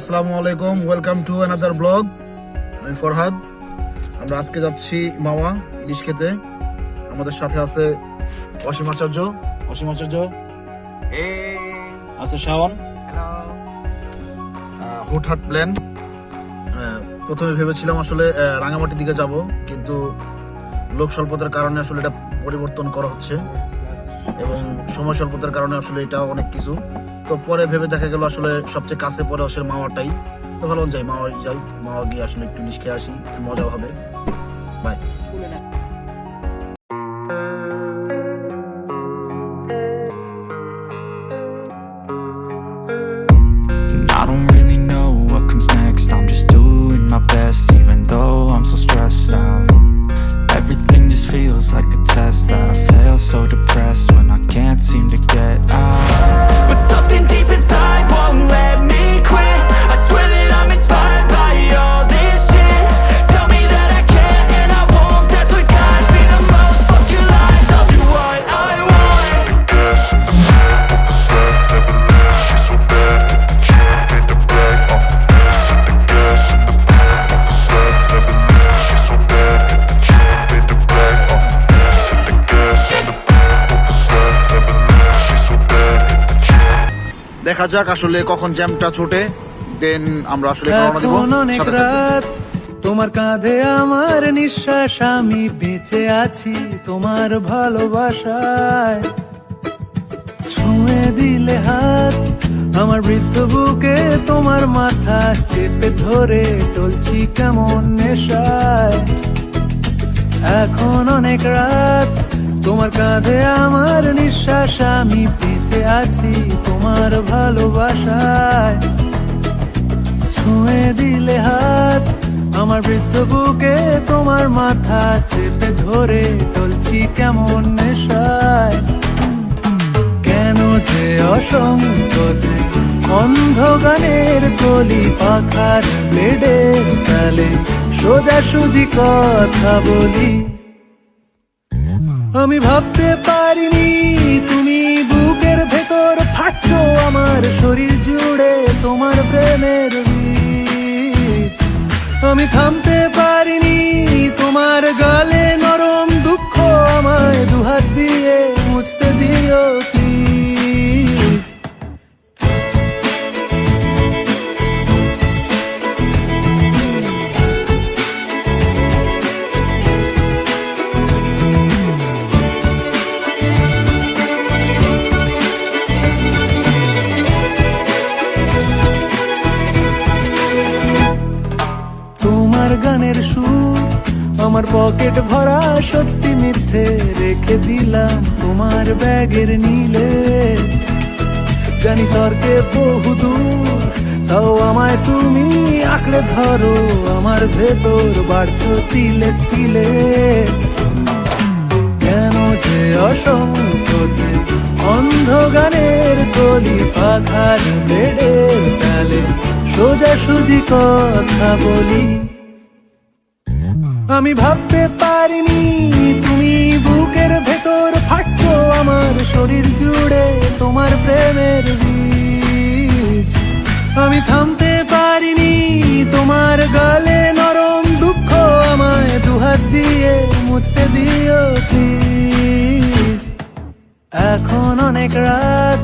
আসসালামু আলাইকুম welcome to another blog আমি ফরহাদ। আমরা আজকে যাচ্ছি মাওয়া ইলিশ খেতে। আমাদের সাথে আছে অসীম আচার্য। অসীম আচার্য। আছে শাওন। হুটহাট প্ল্যান প্রথমে ভেবেছিলাম আসলে রাঙামাটির দিকে যাব কিন্তু লোক স্বল্পতার কারণে আসলে এটা পরিবর্তন করা হচ্ছে। এবং সময় স্বল্পতার কারণে আসলে এটা অনেক কিছু। তো পরে ভেবে দেখা গেল আসলে সবচেয়ে কাছে পরে আসলে মাওয়াটাই তো ভালো, যাই মাওয়া যাই। মাওয়া গিয়ে আসলে একটু লিশ খেয়ে আসি, একটু মজাও হবে। বাই দেখা যাক আসলে কখন জ্যামটা ছোটে দেন আমরা আসলে রওনা দিব সাথে থাকবেন। তোমার কাঁধে আমার নিঃশ্বাস আমি বেঁচে আছি তোমার ভালোবাসায় ছুঁয়ে দিলে হাত আমার বৃদ্ধ বুকে তোমার মাথা চেপে ধরে টলছি কেমন নেশায় এখন অনেক রাত তোমার কাঁধে আমার নিঃশ্বাস আমি বেঁচে আছি তোমার ভালোবাসায়। ছুঁয়ে দিলে হাত, আমার বৃদ্ধ বুকে তোমার মাথা চেপে ধরে টলছি কেমন নেশায়। কেন যে অসংকোচে অন্ধ গানের কলি পাখার ব্লেডের তালে সোজাসুজি কথা বলি। আমি ভাবতে পারিনি তুমি বুকের ভেতর ফাটছ আমার শরীর জুড়ে তোমার প্রেমের আমি থামতে পারিনি তোমার গালে নরম তোমার গানের সুর, আমার পকেট ভরা সত্যি মিথ্যে রেখে দিলাম তোমার ব্যাগের নীলে। জানি তর্কে বহুদূর তাও আমায় তুমি আঁকড়ে ধরো, আমার ভেতর বাড়ছো তিলে তিলে। কেন যে অসংকোচে অন্ধ গানের কলি পাখার বেডের তালে সোজা সুজি কথা বলি। আমি ভাবতে পারিনি, তুমি বুকের ভেতর ফাটছ আমার শরীর জুড়ে তোমার প্রেমের আমি থামতে পারিনি, তোমার গালে নরম দুঃখ আমায় দুহাত দিয়ে মুছতে দিও এখন অনেক রাত,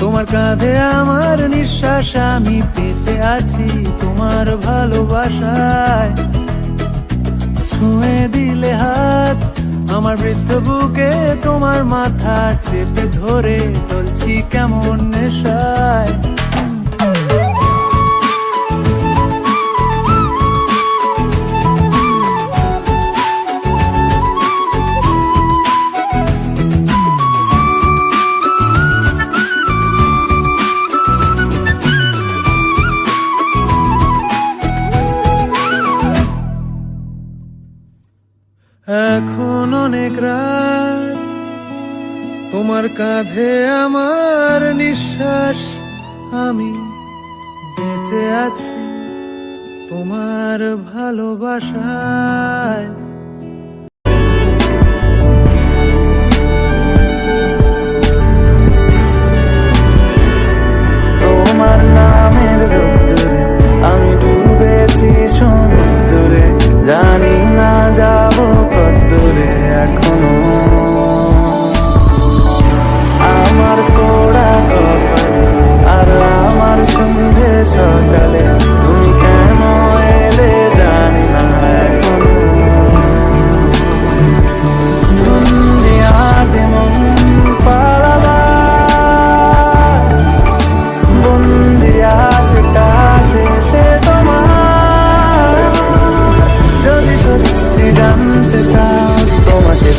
তোমার কাঁধে আমার নিঃশ্বাস, আমি বেঁচে আছি তোমার ভালোবাসায়। ছুঁয়ে দিলে হাত আমার বৃদ্ধ বুকে তোমার মাথা চেপে ধরে চলছি কেমন নেশায়। আমার নিঃশ্বাস আমি বেঁচে আছি তোমার ভালোবাসায়। তোমার নামের রোদ্দুরে আমি ডুবেছি সমুদ্রে। জানি না যাব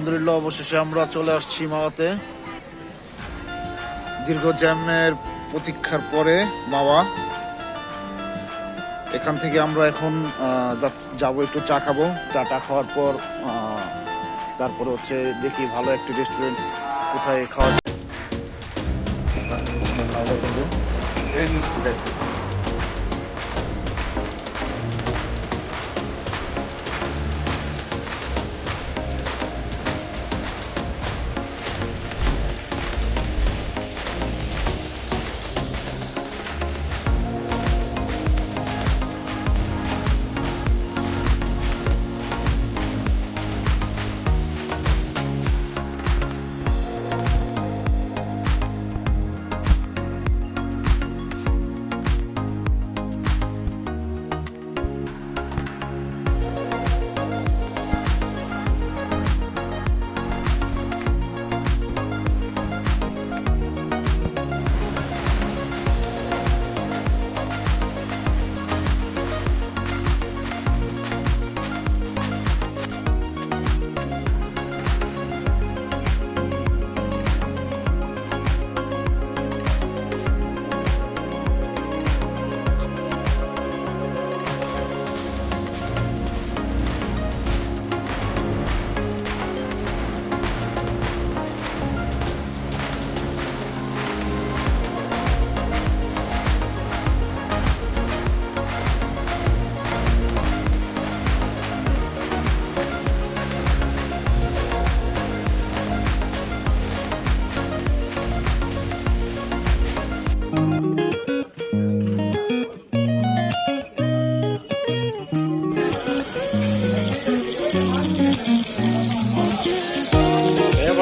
আলহামদুলিল্লাহ, অবশেষে আমরা চলে আসছি মাওয়াতে। দীর্ঘ জ্যামের প্রতীক্ষার পরে মাওয়া। এখান থেকে আমরা এখন যাব একটু চা খাব। চাটা খাওয়ার পর তারপরে হচ্ছে দেখি ভালো একটি রেস্টুরেন্ট কোথায় খাওয়া যায়।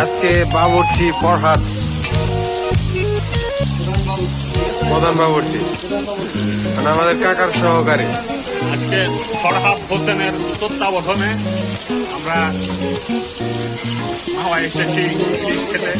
আজকে বাবুর্চি, ফরহাদ। প্রধান বাবুর্চি। মানে আমাদের কাকার সহকারী। আজকে ফরহাদ হোসেনের তত্ত্বাবধানে আমরা হাওয়া এসেছি খেতে।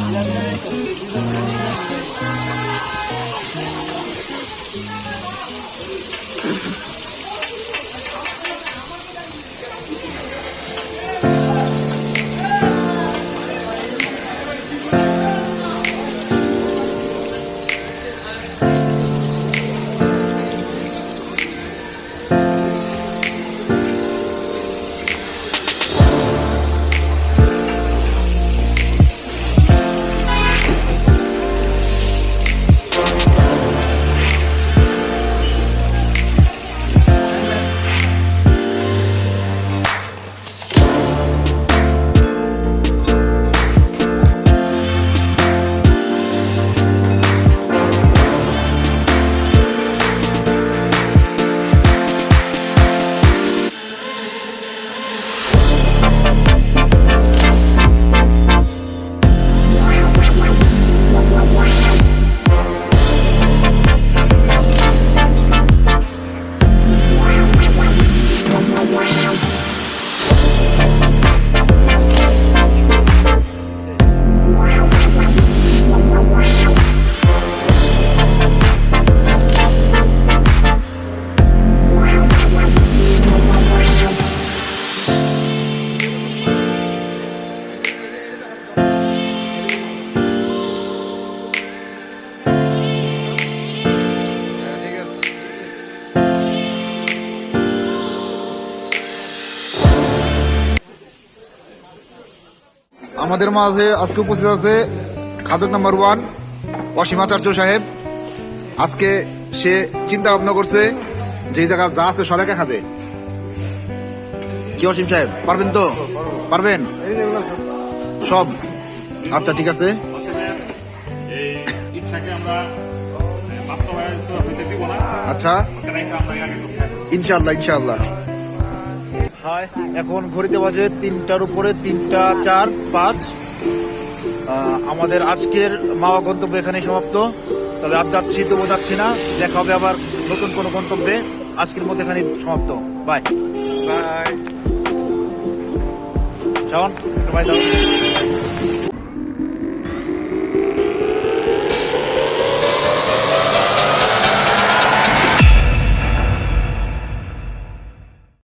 আমাদের মাঝে আজকে উপস্থিত আছে খাদক নাম্বার ওয়ান অসীমাচার্য সাহেব। আজকে সে চিন্তা ভাবনা করছে যে জায়গা যা আছে সবাইকে খাবে। কি অসীম সাহেব, পারবেন তো? পারবেন? সব? আচ্ছা ঠিক আছে। আচ্ছা। এই ইচ্ছাকে হাই এখন ঘড়িতে বাজে তিনটার উপরে তিনটা চার পাঁচ। আমাদের আজকের মাওয়া গন্তব্য এখানে সমাপ্ত। তবে আর যাচ্ছি তবু যাচ্ছি না। দেখা হবে আবার নতুন কোনো গন্তব্যে। আজকের মধ্যে এখানে সমাপ্ত। Bye bye Shaon by